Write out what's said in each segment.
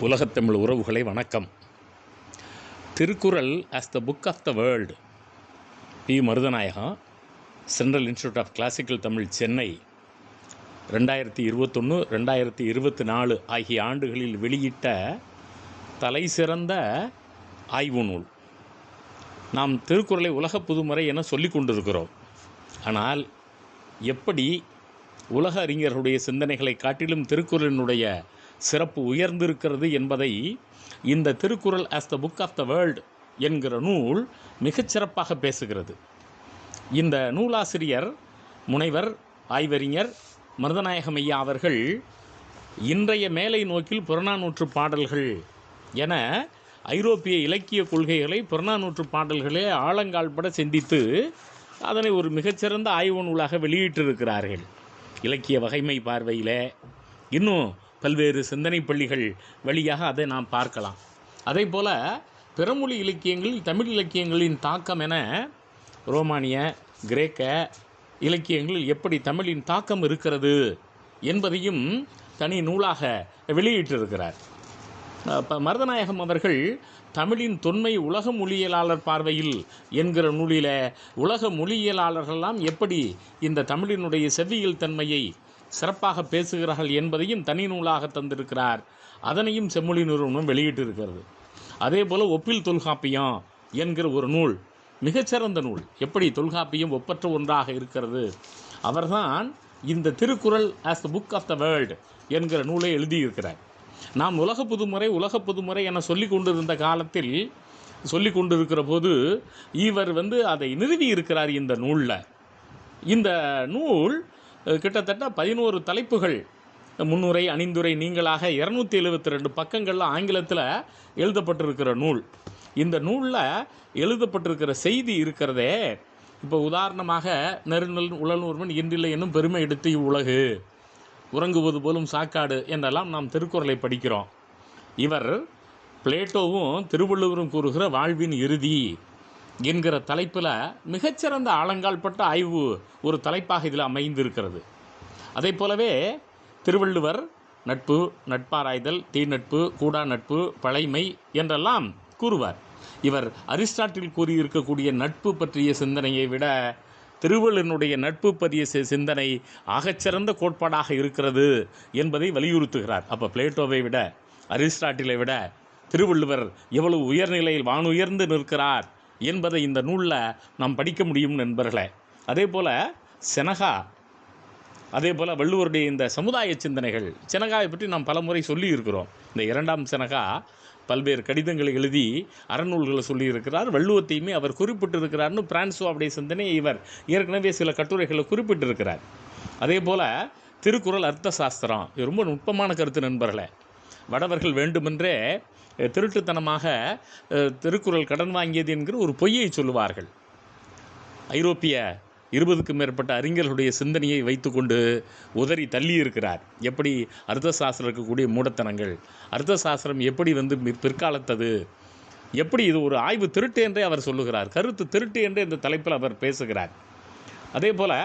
உலகத்தமிழ் உறவுகளை வணக்கம். Thirukkural as the book of the world P. Marudanayagam central institute of classical Tamil Chennai ரெண்டாயிரத்தி இருபத்தொன்று ரெண்டாயிரத்தி இருபத்தி நாலு ஆகிய ஆண்டுகளில் வெளியிட்ட தலை சிறந்த ஆய்வு நூல். நாம் திருக்குறளை உலக புதுமுறை என சொல்லிக் கொண்டிருக்கிறோம். ஆனால் எப்படி உலக அறிஞர்களுடைய சிந்தனைகளை காட்டிலும் திருக்குறளினுடைய சிறப்பு உயர்ந்திருக்கிறது என்பதை இந்த Thirukkural as the book of the world என்கிற நூல் மிகச்சிறப்பாக பேசுகிறது. இந்த நூலாசிரியர் முனைவர் ஆய்வறிஞர் மருதநாயகம் ஐயா அவர்கள் இன்றைய மேலை நோக்கில் புறநானூற்று பாடல்கள் என ஐரோப்பிய இலக்கிய கொள்கைகளை புறநானூற்று பாடல்களே ஆழங்கால்பட சிந்தித்து அதனை ஒரு மிகச்சிறந்த ஆய்வு நூலாக வெளியிட்டிருக்கிறார்கள். இலக்கிய வகைமை பார்வையில் இன்னும் பல்வேறு சிந்தனை பள்ளிகள் வழியாக அதை நாம் பார்க்கலாம். அதே போல் பிறமொழி இலக்கியங்களில் தமிழ் இலக்கியங்களின் தாக்கம் என ரோமானிய கிரேக்க இலக்கியங்களில் எப்படி தமிழின் தாக்கம் இருக்கிறது என்பதையும் தனி நூலாக வெளியிட்டிருக்கிறார். இப்போ மருதநாயகம் அவர்கள் தமிழின் தொன்மை உலக மொழியியலாளர் பார்வையில் என்கிற நூலில் உலக மொழியியலாளர்களெல்லாம் எப்படி இந்த தமிழினுடைய செவ்வியல் தன்மையை சிறப்பாக பேசுகிறார்கள் என்பதையும் தனி நூலாக தந்திருக்கிறார். அதனையும் செம்மொழி நிறுவனம் வெளியிட்டிருக்கிறது. அதே போல் ஒப்பில் தொல்காப்பியம் என்கிற ஒரு நூல் மிகச்சிறந்த நூல். எப்படி தொல்காப்பியம் ஒப்பற்ற ஒன்றாக இருக்கிறது? அவர்தான் இந்த Thirukkural as the book of the world என்கிற நூலை எழுதியிருக்கிறார். நாம் உலக புதுமுறை உலக புதுமுறை என சொல்லி கொண்டிருந்த காலத்தில் சொல்லி கொண்டிருக்கிற போது இவர் வந்து அதை நிறுவி இருக்கிறார் இந்த நூலில். இந்த நூல் கிட்டத்தட்ட பதினோரு தலைப்புகள் முன்னுரை அணிந்துரை நீங்களாக இரநூத்தி எழுபத்தி ரெண்டு பக்கங்களில் ஆங்கிலத்தில் எழுதப்பட்டிருக்கிற நூல். இந்த நூலில் எழுதப்பட்டிருக்கிற செய்தி இருக்கிறதே இப்போ உதாரணமாக நெருநல் உழல்நூர்வன் இன்றில்லை என்னும் பெருமை எடுத்து இவ்வுலகு. உறங்குவது போலும் சாக்காடு என்றெல்லாம் நாம் திருக்குறளை படிக்கிறோம். இவர் பிளேட்டோவும் திருவள்ளுவரும் கூறுகிற வாழ்வின் இறுதி. என்கிற தலைப்பில் மிகச்சிறந்த ஆழங்கால்பட்ட ஆய்வு ஒரு தலைப்பாக இதில் அமைந்திருக்கிறது. அதே போலவே திருவள்ளுவர் நட்பு நட்பாராய்தல் தீ நட்பு கூடா நட்பு பழைமை என்றெல்லாம் கூறுவார். இவர் அரிஸ்டாட்டில் கூறியிருக்கக்கூடிய நட்பு பற்றிய சிந்தனையை விட திருவள்ளுவனுடைய நட்பு பற்றிய சி- சிந்தனை ஆகச்சிறந்த கோட்பாடாக இருக்கிறது என்பதை வலியுறுத்துகிறார். அப்போ பிளேட்டோவை விட அரிஸ்டாட்டிலை விட திருவள்ளுவர் எவ்வளவு உயர்நிலையில் வானுயர்ந்து நிற்கிறார் என்பதை இந்த நூலில் நாம் படிக்க முடியும் நண்பர்களே. அதே போல் செனகா அதே போல் வள்ளுவருடைய இந்த சமுதாய சிந்தனைகள் செனகாவை பற்றி நாம் பலமுறை சொல்லியிருக்கிறோம். இந்த இரண்டாம் செனகா பல்வேறு கடிதங்களை எழுதி அறநூல்களை சொல்லியிருக்கிறார். வள்ளுவத்தையுமே அவர் குறிப்பிட்டிருக்கிறார்னு பிரான்சுவாவுடைய சிந்தனை இவர் ஏற்கனவே சில கட்டுரைகளை குறிப்பிட்டிருக்கிறார். அதே போல் திருக்குறள் அர்த்த சாஸ்திரம் இது ரொம்ப நுட்பமான கருத்து நண்பர்களே. வடவர்கள் வேண்டுமென்றே திருட்டுத்தனமாக திருக்குறள் கடன் வாங்கியது என்கிற ஒரு பொய்யை சொல்லுவார்கள். ஐரோப்பிய இருபதுக்கும் மேற்பட்ட அறிஞர்களுடைய சிந்தனையை வைத்துக்கொண்டு உதறி தள்ளி இருக்கிறார் எப்படி அர்த்த சாஸ்திரம் இருக்கக்கூடிய மூடத்தனங்கள்? அர்த்த சாஸ்திரம் எப்படி வந்து பிற்காலத்தது? எப்படி இது ஒரு ஆய்வு திருட்டு என்றே அவர் சொல்லுகிறார். கருத்து திருட்டு என்றே இந்த தலைப்பில் அவர் பேசுகிறார். அதே போல்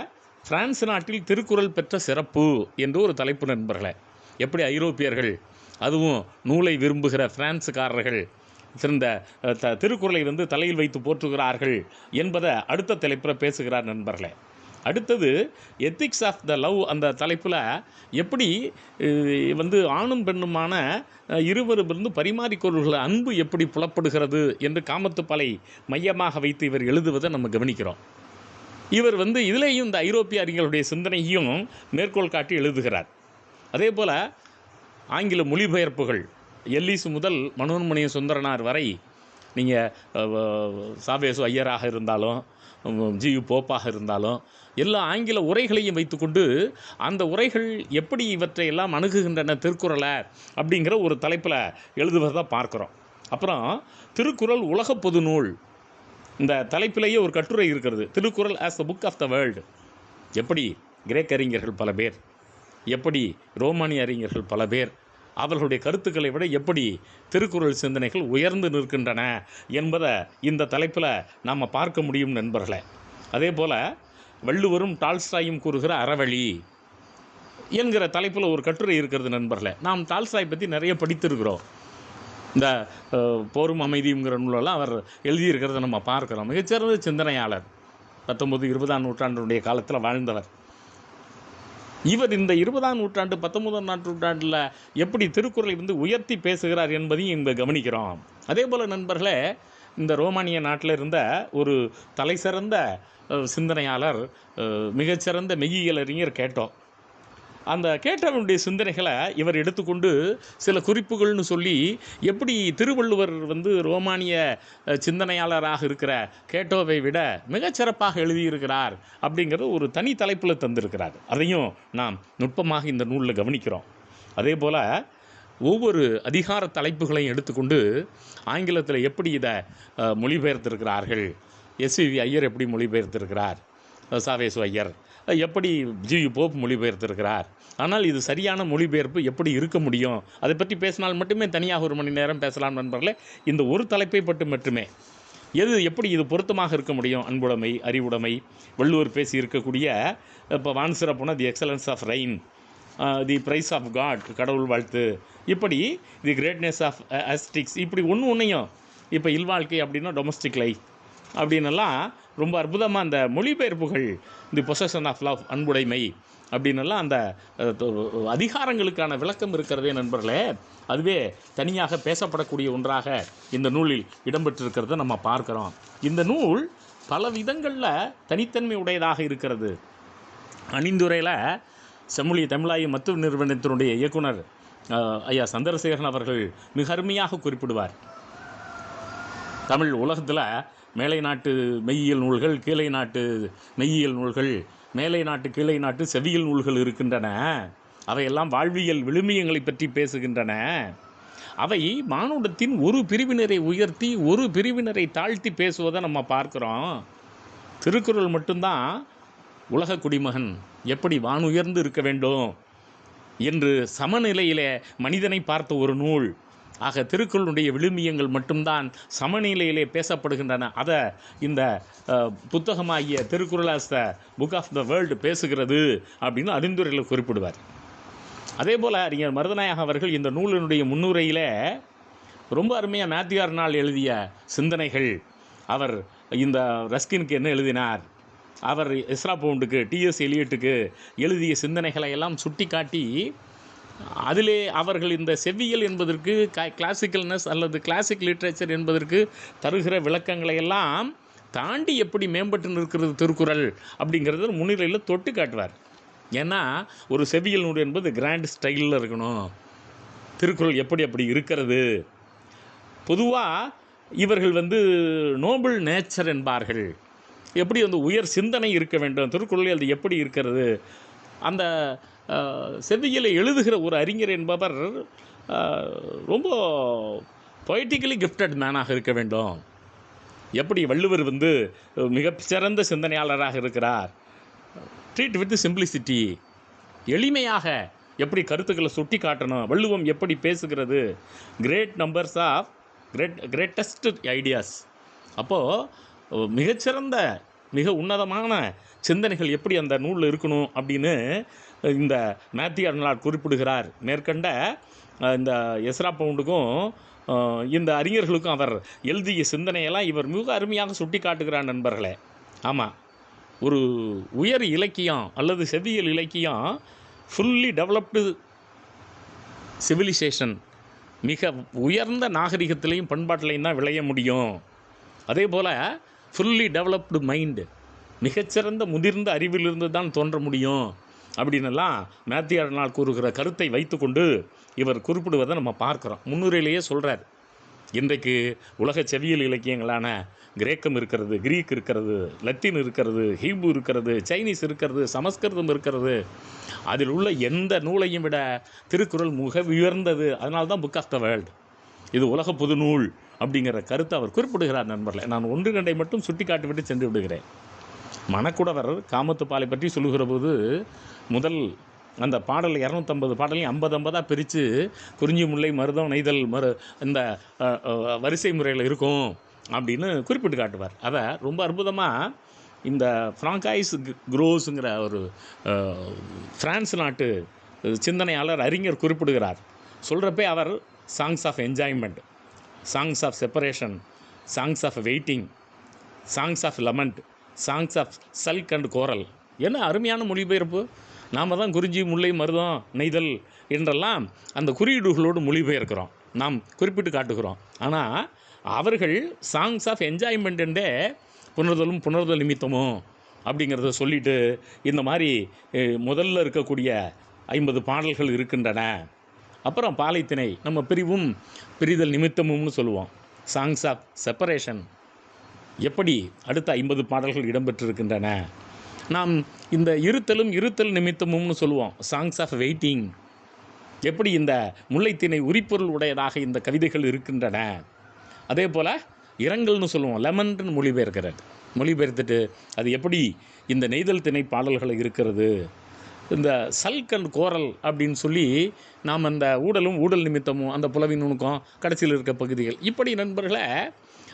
பிரான்ஸ் நாட்டில் திருக்குறள் பெற்ற சிறப்பு என்று ஒரு தலைப்பு நண்பர்களே எப்படி ஐரோப்பியர்கள் அதுவும் நூலை விரும்புகிற பிரான்ஸுக்காரர்கள் சிறந்த த திருக்குறளை வந்து தலையில் வைத்து போற்றுகிறார்கள் என்பதை அடுத்த தலைப்பில் பேசுகிறார் நண்பர்களே. அடுத்தது எத்திக்ஸ் ஆஃப் த லவ் அந்த தலைப்பில் எப்படி வந்து ஆணும் பெண்ணுமான இருவரும் இருந்து பரிமாறிக்கொள்கிற அன்பு எப்படி புலப்படுகிறது என்று காமத்துப்பலை மையமாக வைத்து இவர் எழுதுவதை நம்ம கவனிக்கிறோம். இவர் வந்து இதிலேயும் இந்த ஐரோப்பிய அறிஞர்களுடைய சிந்தனையும் மேற்கோள் காட்டி எழுதுகிறார். அதே போல் ஆங்கில மொழிபெயர்ப்புகள். எல்லிசு முதல் மனோன்மணிய சுந்தரனார் வரை நீங்கள் சாவேசு ஐயராக இருந்தாலும் ஜியு போப்பாக இருந்தாலும் எல்லா ஆங்கில உரைகளையும் வைத்துக்கொண்டு அந்த உரைகள் எப்படி இவற்றை எல்லாம் அணுகுகின்றன திருக்குறளை அப்படிங்கிற ஒரு தலைப்பில் எழுதுவதை பார்க்குறோம். அப்புறம் திருக்குறள் உலக பொது நூல். இந்த தலைப்பிலேயே ஒரு கட்டுரை இருக்கிறது. Thirukkural as the book of the world எப்படி? கிரேக்க அறிஞர்கள் பல பேர். எப்படி ரோமானிய அறிஞர்கள் பல பேர் அவர்களுடைய கருத்துக்களை விட எப்படி திருக்குறள் சிந்தனைகள் உயர்ந்து நிற்கின்றன என்பதை இந்த தலைப்பில் நாம் பார்க்க முடியும் நண்பர்களே. அதே போல் வள்ளுவரும் டால்ஸ்டாயும் கூறுகிற அறவழி என்கிற தலைப்பில் ஒரு கட்டுரை இருக்கிறது நண்பர்களே. நாம் டால்ஸ்டாய் பற்றி நிறைய படித்திருக்கிறோம். இந்த போரும் அமைதியுங்கிற நூலெல்லாம் அவர் எழுதியிருக்கிறத நம்ம பார்க்கிறோம். மிகச்சிறந்த சிந்தனையாளர். பத்தொம்போது இருபதாம் நூற்றாண்டுடைய காலத்தில் வாழ்ந்தவர். இவர் இந்த இருபதாம் நூற்றாண்டு பத்தொன்பதாம் நூற்றாண்டில் எப்படி திருக்குறளை வந்து உயர்த்தி பேசுகிறார் என்பதையும் இங்கே கவனிக்கிறோம். அதே போல் நண்பர்களே இந்த ரோமானிய நாட்டில் இருந்த ஒரு தலைசிறந்த சிறந்த சிந்தனையாளர் மிகச்சிறந்த மெய்யியல் அறிஞர் கேட்டோம். அந்த கேட்டவனுடைய சிந்தனைகளை இவர் எடுத்துக்கொண்டு சில குறிப்புகள்னு சொல்லி எப்படி திருவள்ளுவர் வந்து ரோமானிய சிந்தனையாளராக இருக்கிற கேட்டோவை விட மிகச்சிறப்பாக எழுதியிருக்கிறார் அப்படிங்கிறது ஒரு தனி தலைப்பில் தந்திருக்கிறார். அதையும் நாம் நுட்பமாக இந்த நூலில் கவனிக்கிறோம். அதே போல் ஒவ்வொரு அதிகார தலைப்புகளையும் எடுத்துக்கொண்டு ஆங்கிலத்தில் எப்படி இதை மொழிபெயர்த்திருக்கிறார்கள் எஸ்விவி ஐயர் எப்படி மொழிபெயர்த்திருக்கிறார் சாவேசு ஐயர் எப்படி ஜி போப் மொழிபெயர்த்திருக்கிறார்? ஆனால் இது சரியான மொழிபெயர்ப்பு எப்படி இருக்க முடியும்? அதை பற்றி பேசினால் மட்டுமே தனியாக ஒரு மணி நேரம் பேசலாம் நண்பர்களே. இந்த ஒரு தலைப்பை பட்டு மட்டுமே. எது எப்படி இது பொருத்தமாக இருக்க முடியும்? அன்புடைமை அறிவுடைமை. வள்ளுவர் பேசி இருக்கக்கூடிய இப்போ வான் சிறப்புனா the excellence of rain the praise of God கடவுள் வாழ்த்து. இப்படி தி கிரேட்னஸ் ஆஃப் அஸ்டிக்ஸ் இப்படி ஒன்று ஒன்றையும் இப்போ இல்வாழ்க்கை அப்படின்னா டொமஸ்டிக் லைஃப் அப்படின்னெல்லாம் ரொம்ப அற்புதமாக அந்த மொழிபெயர்ப்புகள் தி பொசஷன் ஆஃப் லவ் அன்புடைமை அப்படின்னெல்லாம் அந்த அதிகாரங்களுக்கான விளக்கம் இருக்கிறதே நண்பர்களே. அதுவே தனியாக பேசப்படக்கூடிய ஒன்றாக இந்த நூலில் இடம்பெற்றிருக்கிறத நம்ம பார்க்குறோம். இந்த நூல் பல விதங்களில் தனித்தன்மை உடையதாக இருக்கிறது. அணிந்துரையில் செம்மொழி தமிழாயி மத்துவ நிறுவனத்தினுடைய இயக்குனர் ஐயா சந்திரசேகரன் அவர்கள் மிக அருமையாக குறிப்பிடுவார். தமிழ் உலகத்தில் மேலை நாட்டு மெய்யியல் நூல்கள் கீழை நாட்டு மெய்யியல் நூல்கள் மேலை நாட்டு கீழை நாட்டு செவியல் நூல்கள் இருக்கின்றன. அவையெல்லாம் வாழ்வியல் விழுமியங்களை பற்றி பேசுகின்றன. அவை மானுடத்தின் ஒரு பிரிவினரை உயர்த்தி ஒரு பிரிவினரை தாழ்த்தி பேசுவதை நம்ம பார்க்குறோம். திருக்குறள் மட்டும்தான் உலக குடிமகன் எப்படி வானுயர்ந்து இருக்க வேண்டும் என்று சமநிலையிலே மனிதனை பார்த்த ஒரு நூல். ஆக திருக்குறளுடைய விழுமியங்கள் மட்டும்தான் சமநிலையிலே பேசப்படுகின்றன. அதை இந்த புத்தகமாகிய Thirukkural as the book of the world பேசுகிறது அப்படின்னு அறிந்துரையில் குறிப்பிடுவார். அதே போல் அறிஞர் மருதநாயகம் அவர்கள் இந்த நூலினுடைய முன்னுரையிலே ரொம்ப அருமையாக மேத்தியார் நாள் எழுதிய சிந்தனைகள். அவர் இந்த ரஸ்கினுக்கு என்ன எழுதினார்? அவர் இஸ்ரா பவுண்டுக்கு டிஎஸ் எலியட்டுக்கு எழுதிய சிந்தனைகளை எல்லாம் சுட்டி காட்டி அதிலே அவர்கள் இந்த செவ்வியல் என்பதற்கு கிளாசிக்கல்னஸ் அல்லது கிளாசிக் லிட்ரேச்சர் என்பதற்கு தருகிற விளக்கங்களை எல்லாம் தாண்டி எப்படி மேம்பட்டு நிற்கிறது திருக்குறள் அப்படிங்கிறத முன்னிலையில் தொட்டு காட்டுவார். ஏன்னா ஒரு செவியல் நூல் என்பது கிராண்ட் ஸ்டைலில் இருக்கணும். திருக்குறள் எப்படி அப்படி இருக்கிறது? பொதுவாக இவர்கள் வந்து நோபல் நேச்சர் என்பார்கள். எப்படி வந்து உயர் சிந்தனை இருக்க வேண்டும்? திருக்குறளில் அது எப்படி இருக்கிறது? அந்த செவ்வியலை எழுதுகிற ஒரு அறிஞர் என்பவர் ரொம்ப பொய்டிக்கலி கிஃப்டட் மேனாக இருக்க வேண்டும். எப்படி வள்ளுவர் வந்து மிகச்சிறந்த சிந்தனையாளராக இருக்கிறார்? ட்ரீட் வித் சிம்பிளிசிட்டி எளிமையாக எப்படி கருத்துக்களை சுட்டி காட்டணும்? வள்ளுவம் எப்படி பேசுகிறது? Great numbers of great greatest ideas அப்போது மிகச்சிறந்த மிக உன்னதமான சிந்தனைகள் எப்படி அந்த நூலில் இருக்கணும் அப்படின்னு இந்த மேத்திய அருணாள் குறிப்பிடுகிறார். மேற்கண்ட இந்த எஸ்ரா பவுண்டுக்கும் இந்த அறிஞர்களுக்கும் அவர் எழுதிய சிந்தனையெல்லாம் இவர் மிக அருமையாக சுட்டி காட்டுகிறார் நண்பர்களே. ஆமாம் ஒரு உயர் இலக்கியம் அல்லது செவியல் இலக்கியம் ஃபுல்லி டெவலப்டு சிவிலைசேஷன் மிக உயர்ந்த நாகரிகத்திலையும் பண்பாட்டிலையும் தான் விளைய முடியும். அதே போல் ஃபுல்லி டெவலப்டு மைண்டு மிகச்சிறந்த முதிர்ந்த அறிவிலிருந்து தான் தோன்ற முடியும். அப்படின்னுலாம் மேத்திய அருணாள் கூறுகிற கருத்தை வைத்துக்கொண்டு இவர் குறிப்பிடுவதை நம்ம பார்க்குறோம். முன்னுரையிலேயே சொல்கிறார் இன்றைக்கு உலக செவியல் இலக்கியங்களான கிரேக்கம் இருக்கிறது கிரீக் இருக்கிறது லத்தீன் இருக்கிறது ஹீபு இருக்கிறது சைனீஸ் இருக்கிறது சமஸ்கிருதம் இருக்கிறது. அதில் உள்ள எந்த நூலையும் விட திருக்குறள் மிக உயர்ந்தது. அதனால தான் புக் ஆஃப் த வேர்ல்டு இது உலக பொது நூல் அப்படிங்கிற கருத்தை அவர் குறிப்பிடுகிறார் நண்பர்களை. நான் ஒன்று கண்டை மட்டும் சுட்டி காட்டிவிட்டு சென்று விடுகிறேன். மணக்குடவர் காமத்துப்பாலை பற்றி சொல்லுகிற போது முதல் அந்த பாடல் இரநூத்தம்பது பாடலையும் ஐம்பது ஐம்பதாக பிரித்து குறிஞ்சி முல்லை மருதம் நெய்தல் மரு இந்த வரிசை முறையில் இருக்கும் அப்படின்னு குறிப்பிட்டு காட்டுவார். அதை ரொம்ப அற்புதமாக இந்த ஃப்ராங்காய்ஸ் குரோஸுங்கிற ஒரு ஃப்ரான்ஸ் நாட்டு சிந்தனையாளர் அறிஞர் குறிப்பிடுகிறார். சொல்கிறப்பே அவர் songs of enjoyment songs of separation songs of waiting songs of lament songs of sulk and choral என்ன அருமையான மொழிபெயர்ப்பு? நாம் தான் குறிஞ்சி முல்லை மருதம் நெய்தல் என்றெல்லாம் அந்த குறியீடுகளோடு மொழிபெயர்க்கிறோம். நாம் குறிப்பிட்டு காட்டுகிறோம். ஆனால் அவர்கள் சாங்ஸ் ஆஃப் என்ஜாய்மெண்டெண்டே புனர்தலும் புனர்தல் நிமித்தமும் அப்படிங்கிறத சொல்லிட்டு இந்த மாதிரி முதல்ல இருக்கக்கூடிய ஐம்பது பாடல்கள் இருக்கின்றன. அப்புறம் பாலைத்திணை நம்ம பிரிவும் பிரிதல் நிமித்தமும்னு சொல்லுவோம். சாங்ஸ் ஆஃப் செப்பரேஷன் எப்படி அடுத்த ஐம்பது பாடல்கள் இடம்பெற்றிருக்கின்றன? நாம் இந்த இருத்தலும் இருத்தல் நிமித்தமும்னு சொல்லுவோம் சாங்ஸ் ஆஃப் வெயிட்டிங் எப்படி இந்த முல்லைத்திணை உரிப்பொருள் உடையதாக இந்த கவிதைகள் இருக்கின்றன? அதே போல் இரங்கல்னு சொல்லுவோம் லெமன்னு மொழிபெயர்க்கிறது. மொழிபெயர்த்துட்டு அது எப்படி இந்த நெய்தல் திணை பாடல்கள் இருக்கிறது? இந்த சல்க் அண்ட் கோரல் அப்படின்னு சொல்லி நாம் அந்த ஊடலும் ஊடல் நிமித்தமும் அந்த புலவின் நுணுக்கம் கடைசியில் இருக்க பகுதிகள். இப்படி நண்பர்களை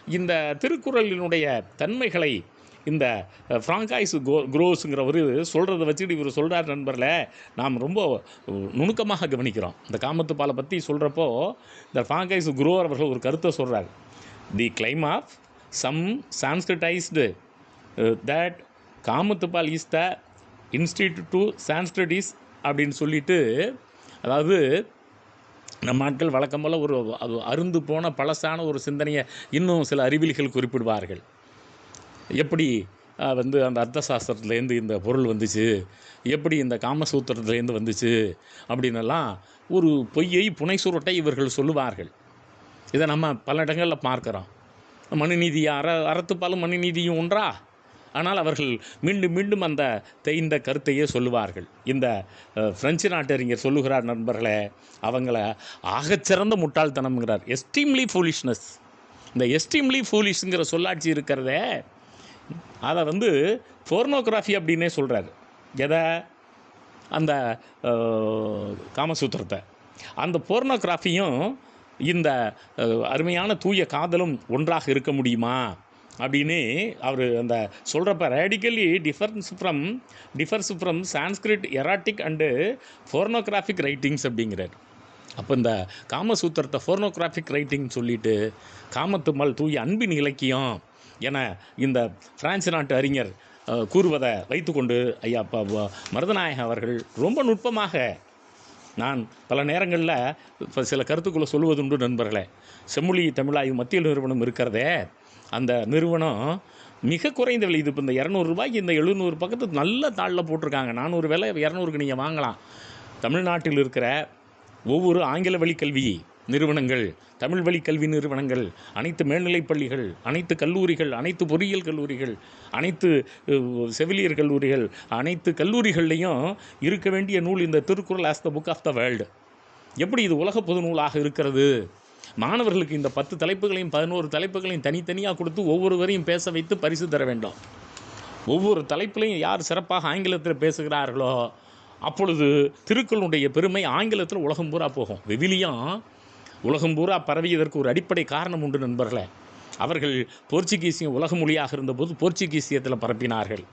இந்த திருக்குறளினுடைய தன்மைகளை இந்த ஃப்ராங்காய்ஸ் கோ குரோஸுங்கிறவர் சொல்கிறத வச்சுட்டு இவர் சொல்கிறார் நண்பர்களே நாம் ரொம்ப நுணுக்கமாக கவனிக்கிறோம். இந்த காமத்துப்பாலை பற்றி சொல்கிறப்போ இந்த ஃப்ராங்காய்ஸ் குரோ அவர்கள் ஒரு கருத்தை சொல்கிறார் the claim of some Sanskritised that Kamattuppal is the institute to Sanskritise அப்படின்னு சொல்லிட்டு அதாவது நம் ஆட்கள் வழக்கம் போல் ஒரு அது அருந்து போன பழசான ஒரு சிந்தனையை இன்னும் சில அறிவியல்கள் குறிப்பிடுவார்கள். எப்படி வந்து அந்த அர்த்த சாஸ்திரத்துலேருந்து இந்த பொருள் வந்துச்சு எப்படி இந்த காமசூத்திரத்துலேருந்து வந்துச்சு அப்படின்னெல்லாம் ஒரு பொய்யை புனை சுருட்டை இவர்கள் சொல்லுவார்கள். இதை நம்ம பல இடங்களில் பார்க்குறோம். மனுநீதி அற அறத்துப்பாலும் மனுநீதியும் ஒன்றா ஆனால் அவர்கள் மீண்டும் மீண்டும் அந்த இந்த கருத்தையே சொல்லுவார்கள். இந்த ஃப்ரெஞ்சு பிரெஞ்சு நாட்டறிஞர் சொல்லுகிறார் நண்பர்களே அவங்கள ஆகச்சிறந்த முட்டாள்தனம்ங்கிறார். எஸ்டீம்லி ஃபூலிஷ்னஸ் இந்த எஸ்டீம்லி ஃபூலிஷ்ங்கிற சொல்லாட்சி இருக்கிறதே அதை வந்து போர்னோகிராஃபி அப்படின்னே சொல்கிறாரு எதை? அந்த காமசூத்திரத்தை. அந்த போர்னோகிராஃபியும் இந்த அருமையான தூய காதலும் ஒன்றாக இருக்க முடியுமா? அப்படின்னு அவர் அந்த சொல்கிறப்ப radically difference from differs from Sanskrit erotic and pornographic writings அப்படிங்கிறார். அப்போ இந்த காமசூத்திரத்தை ஃபோர்னோகிராஃபிக் ரைட்டிங் சொல்லிட்டு காமத்துமல் தூய அன்பின் இலக்கியம் என இந்த பிரான்ஸ் நாட்டு அறிஞர் கூறுவதை வைத்துக்கொண்டு ஐயா அப்பா மருதநாயகம் அவர்கள் ரொம்ப நுட்பமாக நான் பல நேரங்களில் இப்போ சில கருத்துக்களை சொல்வதுண்டு நண்பர்களே. செம்மொழி தமிழாய்வு மத்திய நிறுவனம் இருக்கிறதே. அந்த நிறுவனம் மிக குறைந்த விலை. இது இப்போ இந்த இரநூறுபாய்க்கு இந்த எழுநூறு பக்கத்து நல்ல தாளில் போட்டிருக்காங்க. நானூறு விலை இரநூறுக்கு நீங்கள் வாங்கலாம். தமிழ்நாட்டில் இருக்கிற ஒவ்வொரு ஆங்கில வழி கல்வி நிறுவனங்கள் தமிழ் வழி கல்வி நிறுவனங்கள் அனைத்து மேல்நிலைப் பள்ளிகள் அனைத்து கல்லூரிகள் அனைத்து பொறியியல் கல்லூரிகள் அனைத்து செவிலியர் கல்லூரிகள் அனைத்து கல்லூரிகள்லையும் இருக்க வேண்டிய நூல் இந்த Thirukkural as the book of the world எப்படி இது உலக பொது நூலாக இருக்கிறது? மாணவர்களுக்கு இந்த பத்து தலைப்புகளையும் பதினோரு தலைப்புகளையும் தனித்தனியாக கொடுத்து ஒவ்வொருவரையும் பேச வைத்து பரிசு தர வேண்டும். ஒவ்வொரு தலைப்பிலையும் யார் சிறப்பாக ஆங்கிலத்தில் பேசுகிறார்களோ அப்பொழுது திருக்குறளுடைய பெருமை ஆங்கிலத்தில் உலகம் பூரா போகும். விவிலியம் உலகம் பூரா பரவியதற்கு ஒரு அடிப்படை காரணம் உண்டு நண்பர்களே. அவர்கள் போர்ச்சுகீசியம் உலக மொழியாக இருந்தபோது போர்ச்சுகீசியத்தில் பரப்பினார்கள்.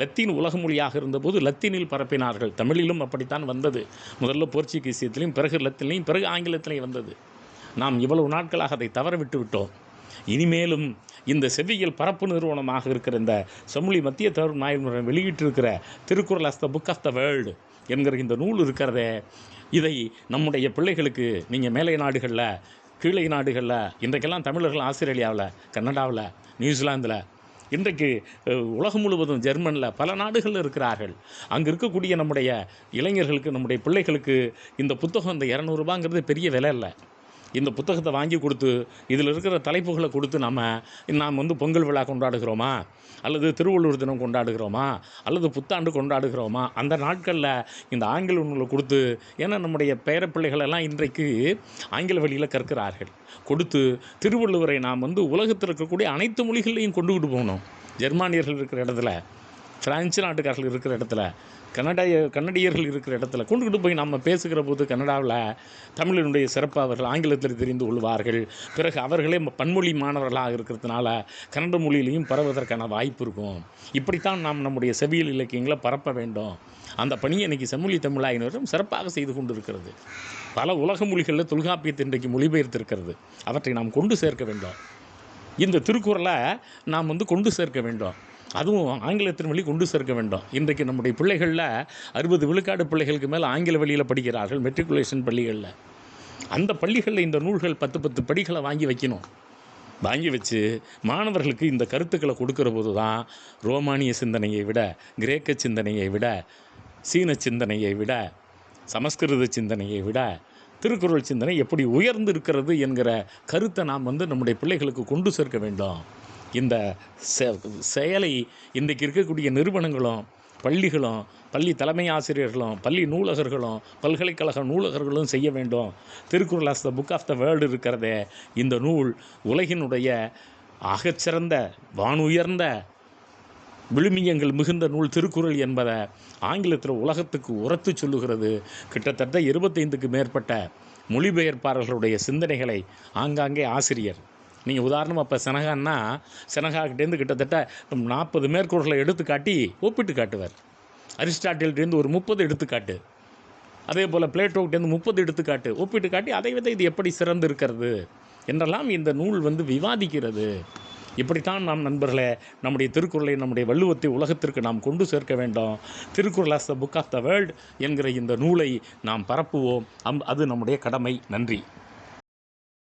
லத்தீன் உலக மொழியாக இருந்தபோது லத்தீனில் பரப்பினார்கள். தமிழிலும் அப்படித்தான் வந்தது. முதல்ல போர்ச்சுகீசியத்திலையும் பிறகு லத்தீன்லையும் பிறகு ஆங்கிலத்திலையும் வந்தது. நாம் இவ்வளவு நாட்களாக அதை தவறவிட்டு விட்டோம். இனிமேலும் இந்த செவ்வியல் பரப்பு நிறுவனமாக இருக்கிற இந்த செம்மொழி மத்திய தவறு நாயகம் வெளியிட்டிருக்கிற Thirukkural as the book of the world என்கிற இந்த நூல் இருக்கிறதே இதை நம்முடைய பிள்ளைகளுக்கு நீங்கள் மேலை நாடுகளில் கீழே நாடுகளில் இன்றைக்கெல்லாம் தமிழர்கள் ஆஸ்திரேலியாவில் கனடாவில் நியூசிலாந்தில் இன்றைக்கு உலகம் முழுவதும் ஜெர்மனில் பல நாடுகளில் இருக்கிறார்கள். அங்கே இருக்கக்கூடிய நம்முடைய இளைஞர்களுக்கு நம்முடைய பிள்ளைகளுக்கு இந்த புத்தகம் இந்த இரநூறுபாங்கிறது பெரிய விலை இல்லை இந்த புத்தகத்தை வாங்கி கொடுத்து இதில் இருக்கிற தலைப்புகளை கொடுத்து நம்ம நாம் வந்து பொங்கல் விழா கொண்டாடுகிறோமா? அல்லது திருவள்ளுவர் தினம் கொண்டாடுகிறோமா? அல்லது புத்தாண்டு கொண்டாடுகிறோமா? அந்த நாட்களில் இந்த ஆங்கில நூலை கொடுத்து ஏன்னா நம்முடைய பேரப்பிள்ளைகளெல்லாம் இன்றைக்கு ஆங்கில வழியில் கற்கிறார்கள். கொடுத்து திருவள்ளுவரை நாம் வந்து உலகத்தில் இருக்கக்கூடிய அனைத்து மொழிகளையும் கொண்டுகிட்டு போகணும். ஜெர்மானியர்கள் இருக்கிற இடத்துல பிரான்ஸ் நாட்டுக்காரர்கள் இருக்கிற இடத்துல கன்னடைய கன்னடியர்கள் இருக்கிற இடத்துல கொண்டுகிட்டு போய் நம்ம பேசுகிற போது கன்னடாவில் தமிழினுடைய சிறப்பு அவர்கள் ஆங்கிலத்தில் தெரிந்து கொள்வார்கள். பிறகு அவர்களே பன்மொழி மாணவர்களாக இருக்கிறதுனால கன்னட மொழியிலையும் பரவுவதற்கான வாய்ப்பு இருக்கும். இப்படித்தான் நாம் நம்முடைய செவியல் இலக்கியங்களை பரப்ப வேண்டும். அந்த பணியை இன்றைக்கி செம்மொழி தமிழாயினரும் சிறப்பாக செய்து கொண்டிருக்கிறது. பல உலக மொழிகளில் தொல்காப்பியத்தை இன்றைக்கு மொழிபெயர்த்திருக்கிறது. அவற்றை நாம் கொண்டு சேர்க்க வேண்டும். இந்த திருக்குறளை நாம் வந்து கொண்டு சேர்க்க வேண்டும். அதுவும் ஆங்கிலத்தின் வழி கொண்டு சேர்க்க வேண்டும். இன்றைக்கு நம்முடைய பிள்ளைகளில் அறுபது விழுக்காடு பிள்ளைகளுக்கு மேலே ஆங்கில வழியில் படிக்கிறார்கள் மெட்ரிகுலேஷன் பள்ளிகளில். அந்த பள்ளிகளில் இந்த நூல்கள் பத்து பத்து படிகளை வாங்கி வைக்கணும். வாங்கி வச்சு மாணவர்களுக்கு இந்த கருத்துக்களை கொடுக்குற போது தான் ரோமானிய சிந்தனையை விட கிரேக்க சிந்தனையை விட சீன சிந்தனையை விட சமஸ்கிருத சிந்தனையை விட திருக்குறள் சிந்தனை எப்படி உயர்ந்து இருக்கிறது என்கிற கருத்தை நாம் வந்து நம்முடைய பிள்ளைகளுக்கு கொண்டு சேர்க்க வேண்டும். இந்த செ- செயலை இன்றைக்கு இருக்கக்கூடிய நிறுவனங்களும் பள்ளிகளும் பள்ளி தலைமை ஆசிரியர்களும் பள்ளி நூலகர்களும் பல்கலைக்கழக நூலகர்களும் செய்ய வேண்டும். Thirukkural as the book of the world இருக்கிறதே. இந்த நூல் உலகினுடைய ஆகச்சிறந்த வானுயர்ந்த விழுமியங்கள் மிகுந்த நூல் திருக்குறள் என்பதை ஆங்கிலத்தில் உலகத்துக்கு உரத்து சொல்லுகிறது. கிட்டத்தட்ட இருபத்தைந்துக்கு மேற்பட்ட மொழிபெயர்ப்பாளர்களுடைய சிந்தனைகளை ஆங்காங்கே ஆசிரியர் நீங்கள் உதாரணமாக இப்போ செனகான்னா செனகாக்கிட்டேருந்து கிட்டத்தட்ட நாற்பது மேற்கோள்களை எடுத்து காட்டி ஒப்பிட்டு காட்டுவார். அரிஸ்டாட்டில்கிட்டேருந்து ஒரு முப்பது எடுத்துக்காட்டு அதே போல் பிளேட்டோக்கிட்டேருந்து முப்பது எடுத்துக்காட்டு ஒப்பிட்டு காட்டி அதை விட இது எப்படி சிறந்து இருக்கிறது என்றெல்லாம் இந்த நூல் வந்து விவாதிக்கிறது. இப்படித்தான் நாம் நண்பர்களே நம்முடைய திருக்குறளை நம்முடைய வள்ளுவத்தை உலகத்திற்கு நாம் கொண்டு சேர்க்க வேண்டும். Thirukkural as the book of the world என்கிற இந்த நூலை நாம் பரப்புவோம். அம் அது நம்முடைய கடமை. நன்றி.